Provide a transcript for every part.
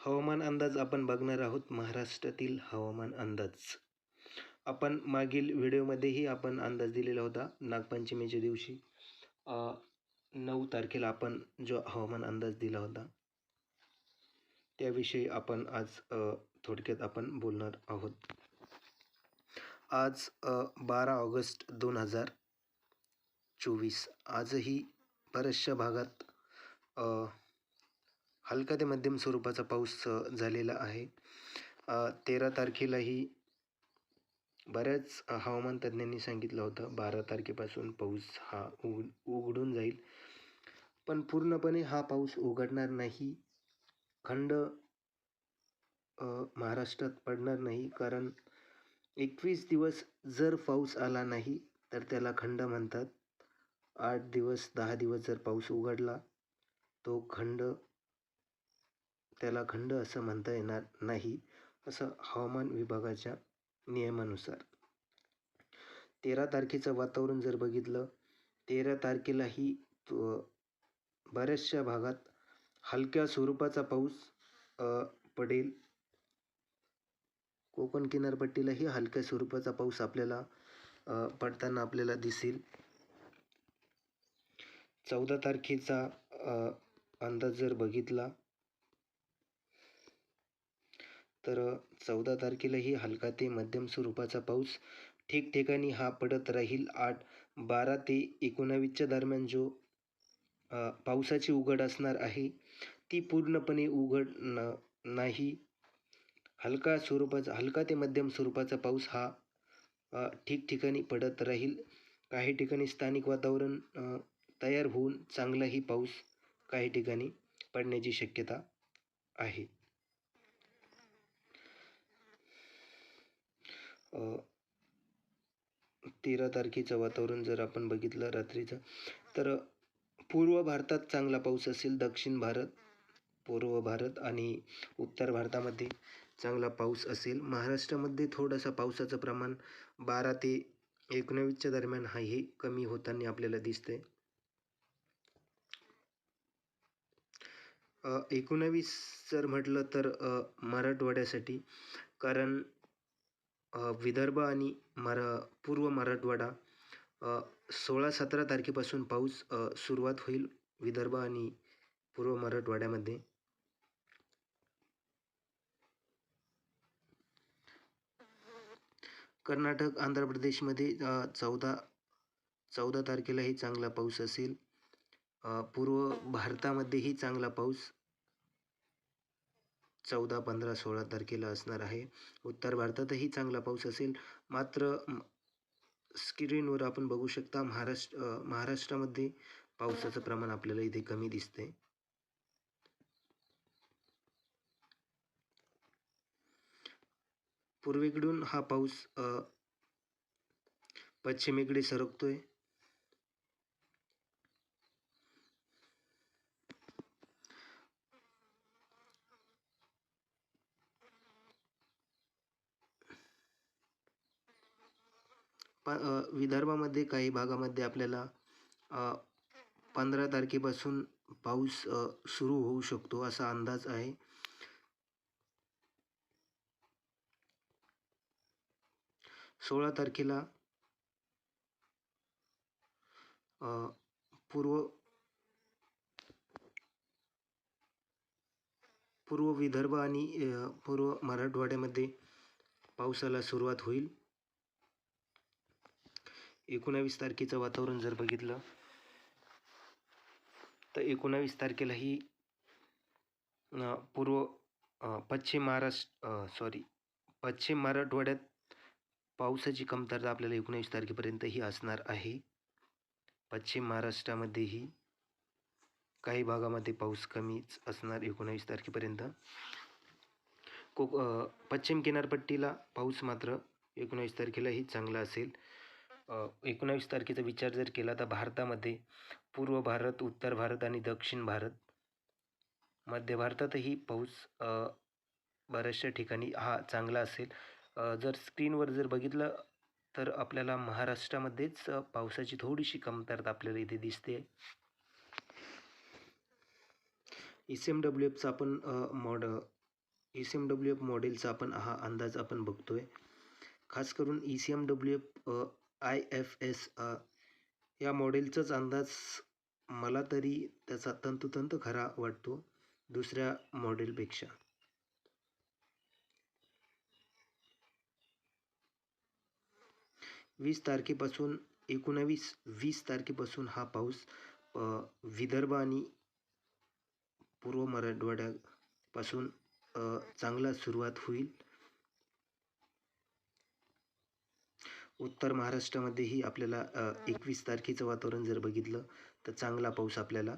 हवामान अंदाज आपण बघणार आहोत महाराष्ट्रातील हवामान अंदाज. आपण मागील व्हिडिओमध्येही आपण अंदाज दिलेला होता नागपंचमीच्या दिवशी. नऊ तारखेला आपण जो हवामान अंदाज दिला होता. त्याविषयी आपण आज थोडक्यात आपण बोलणार आहोत. आज बारा ऑगस्ट दोन हजार चोवीस. आजही बऱ्याचशा भागात हलका ते मध्यम स्वरूपाचा पाऊस झालेला आहे. तेरा तारखेलाही बऱ्याच हवामान तज्ज्ञांनी सांगितलं होतं बारा तारखेपासून पाऊस हा उघ उघडून जाईल. पण पूर्णपणे हा पाऊस उघडणार नाही खंड महाराष्ट्रात पडणार नाही कारण एकवीस दिवस जर पाऊस आला नाही तर त्याला खंड म्हणतात. आठ दिवस दहा दिवस जर पाऊस उघडला तो खंड त्याला खंड असं म्हणता येणार नाही असं हवामान विभागाच्या नियमानुसार. तेरा तारखेचं वातावरण जर बघितलं तेरा तारखेलाही बऱ्याचशा भागात हलक्या स्वरूपाचा पाऊस पडेल. कोकण किनारपट्टीलाही हलक्या स्वरूपाचा पाऊस आपल्याला पडताना आपल्याला दिसेल. चौदा तारखेचा अंदाज जर बघितला तर चौदा तारखेलाही हलका ते मध्यम स्वरूपाचा पाऊस. ठिकठिकाणी हा पडत राहील आठ बारा ते एकोणावीसच्या दरम्यान जो पावसाची उघड असणार आहे ती पूर्णपणे उघड न नाही. हलका स्वरूपाचा हलका ते मध्यम स्वरूपाचा पाऊस हा ठिकठिकाणी पडत राहील. काही ठिकाणी स्थानिक वातावरण तयार होऊन चांगलाही पाऊस काही ठिकाणी पडण्याची शक्यता आहे. तेरा तारखेचं वातावरण जर आपण बघितलं रात्रीचं तर पूर्व भारतात चांगला पाऊस असेल दक्षिण भारत पूर्व भारत आणि उत्तर भारतामध्ये चांगला पाऊस असेल. महाराष्ट्रामध्ये थोडंसं पावसाचं प्रमाण बारा ते एकोणावीसच्या दरम्यान हा हे कमी होताना आपल्याला दिसतंय. एकोणावीस जर म्हटलं तर मराठवाड्यासाठी कारण विदर्भ आणि मरा पूर्व मराठवाडा सोळा सतरा तारखेपासून पाऊस सुरुवात होईल विदर्भ आणि पूर्व मराठवाड्यामध्ये. कर्नाटक आंध्र प्रदेशमध्ये चौदा चौदा तारखेलाही चांगला पाऊस असेल. पूर्व भारतामध्येही चांगला पाऊस चौदा पंधरा सोळा तारखेला असणार आहे. उत्तर भारतातही चांगला पाऊस असेल. मात्र स्क्रीनवर आपण बघू शकता महाराष्ट्र महाराष्ट्रामध्ये पावसाचं प्रमाण आपल्याला इथे कमी दिसते पूर्वेकडून हा पाऊस पश्चिमेकडे सरकतोय. प विदर्भामध्ये काही भागामध्ये आपल्याला पंधरा तारखेपासून पाऊस सुरू होऊ शकतो असा अंदाज आहे. सोळा तारखेला पूर्व पूर्व विदर्भ आणि पूर्व मराठवाड्यामध्ये पावसाला सुरुवात होईल. एकोणावीस तारखेचं वातावरण जर बघितलं तर एकोणावीस तारखेलाही पूर्व पश्चिम महाराष्ट्र सॉरी पश्चिम मराठवाड्यात पावसाची कमतरता आपल्याला एकोणावीस तारखेपर्यंतही असणार आहे. पश्चिम महाराष्ट्रामध्येही काही भागामध्ये पाऊस कमीच असणार एकोणावीस तारखेपर्यंत. कोक पश्चिम किनारपट्टीला पाऊस मात्र एकोणावीस तारखेलाही चांगला असेल. एकोणावीस तारखेचा विचार जर केला तर भारतामध्ये पूर्व भारत उत्तर भारत आणि दक्षिण भारत मध्य भारतातही पाऊस बऱ्याचशा ठिकाणी हा चांगला असेल. जर स्क्रीनवर जर बघितलं तर आपल्याला महाराष्ट्रामध्येच पावसाची थोडीशी कमतरता आपल्याला इथे दिसते. एस एम डब्ल्यू एफचा आपण mod E C M W F मॉडेलचा आपण हा अंदाज आपण बघतोय. खास करून E C M W F I F S या मॉडेलचाच अंदाज मला तरी त्याचा तंतोतंत खरा वाटतो दुसऱ्या मॉडेलपेक्षा वीस तारखेपासून एकोणावीस वीस तारखेपासून हा पाऊस विदर्भ आणि पूर्व मराठवाड्यापासून चांगला सुरुवात होईल. उत्तर महाराष्ट्रामध्येही आपल्याला एकवीस तारखेचं वातावरण जर बघितलं तर चांगला पाऊस आपल्याला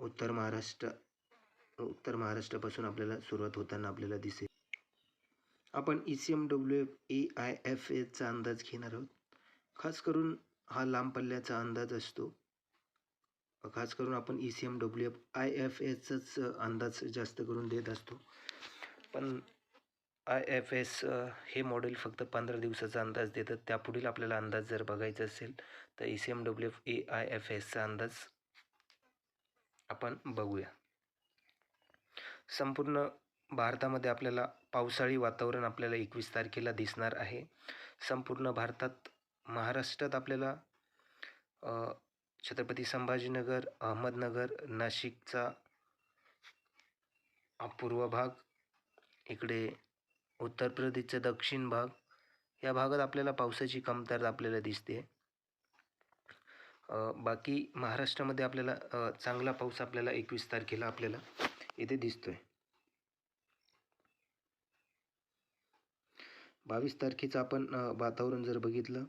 उत्तर महाराष्ट्र उत्तर महाराष्ट्रापासून आपल्याला सुरुवात होताना आपल्याला दिसेल. आपण E C M W F A I F एचा अंदाज घेणार आहोत. खास करून हा लांब पल्ल्याचा अंदाज असतो. खास करून आपण E C M W F I F एचाच अंदाज जास्त करून देत असतो. पण आय एफ एस हे मॉडेल फक्त पंधरा दिवसाचा अंदाज देतात. त्यापुढील आपल्याला अंदाज जर बघायचा असेल तर E C M W F A I F एसचा अंदाज आपण बघूया. संपूर्ण भारतामध्ये आपल्याला पावसाळी वातावरण आपल्याला एकवीस तारखेला दिसणार आहे. संपूर्ण भारतात महाराष्ट्रात आपल्याला छत्रपती संभाजीनगर अहमदनगर नाशिकचा पूर्व भाग इकडे उत्तर प्रदेशचा दक्षिण भाग. या भागात आपल्याला पावसाची कमतरता आपल्याला दिसते. बाकी महाराष्ट्रामध्ये आपल्याला चांगला पाऊस आपल्याला एकवीस तारखेला आपल्याला इथे दिसतोय. बावीस तारखेचं आपण वातावरण जर बघितलं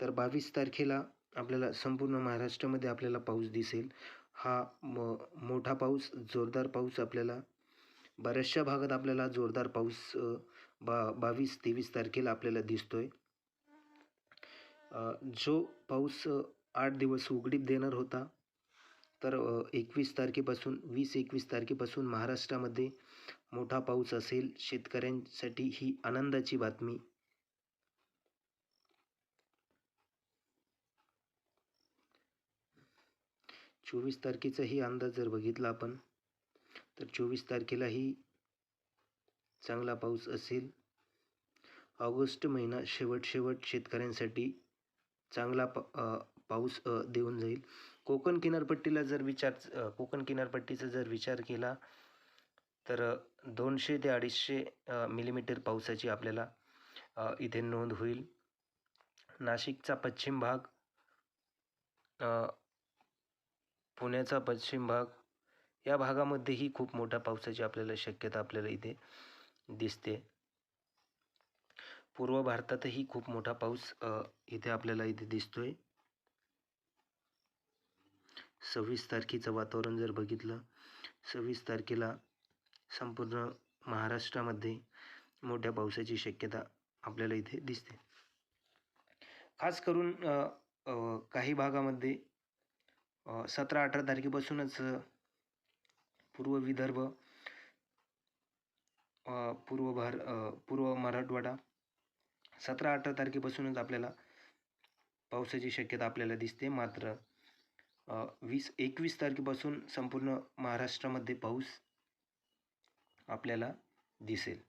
तर बावीस तारखेला आपल्याला संपूर्ण महाराष्ट्रामध्ये आपल्याला पाऊस दिसेल. हा म मोठा पाऊस जोरदार पाऊस आपल्याला बऱ्याचशा भागात आपल्याला जोरदार पाऊस बा बावीस तेवीस तारखेला आपल्याला दिसतो आहे जो पाऊस आठ दिवस उघडीप देणार होता तर एकवीस तारखेपासून वीस एकवीस तारखेपासून महाराष्ट्रामध्ये मोठा पाऊस असेल शेतकऱ्यांसाठी ही आनंदाची बातमी. चोवीस तारखेचाही अंदाज जर बघितला आपण तर चोवीस तारखेलाही चांगला पाऊस असेल. ऑगस्ट महिना शेवट शेवट शेतकऱ्यांसाठी चांगला पा पाऊस देऊन जाईल. कोकण किनारपट्टीला जर विचार कोकण किनारपट्टीचा जर विचार केला तर दोनशे ते अडीचशे मिलीमीटर पावसाची आपल्याला इथे नोंद होईल. नाशिकचा पश्चिम भाग पुण्याचा पश्चिम भाग या भागामध्येही खूप मोठ्या पावसाची आपल्याला शक्यता आपल्याला इथे दिसते. पूर्व भारतातही खूप मोठा पाऊस इथे आपल्याला इथे दिसतोय. सव्वीस तारखेचं वातावरण जर बघितलं सव्वीस तारखेला संपूर्ण महाराष्ट्रामध्ये मोठ्या पावसाची शक्यता आपल्याला इथे दिसते. खास करून काही भागामध्ये सतरा अठरा तारखेपासूनच पूर्व विदर्भ पूर्व भार पूर्व मराठवाडा. सतरा अठरा तारखेपासूनच आपल्याला पावसाची शक्यता आपल्याला दिसते. मात्र वीस एकवीस तारखेपासून संपूर्ण महाराष्ट्रामध्ये पाऊस आपल्याला दिसेल.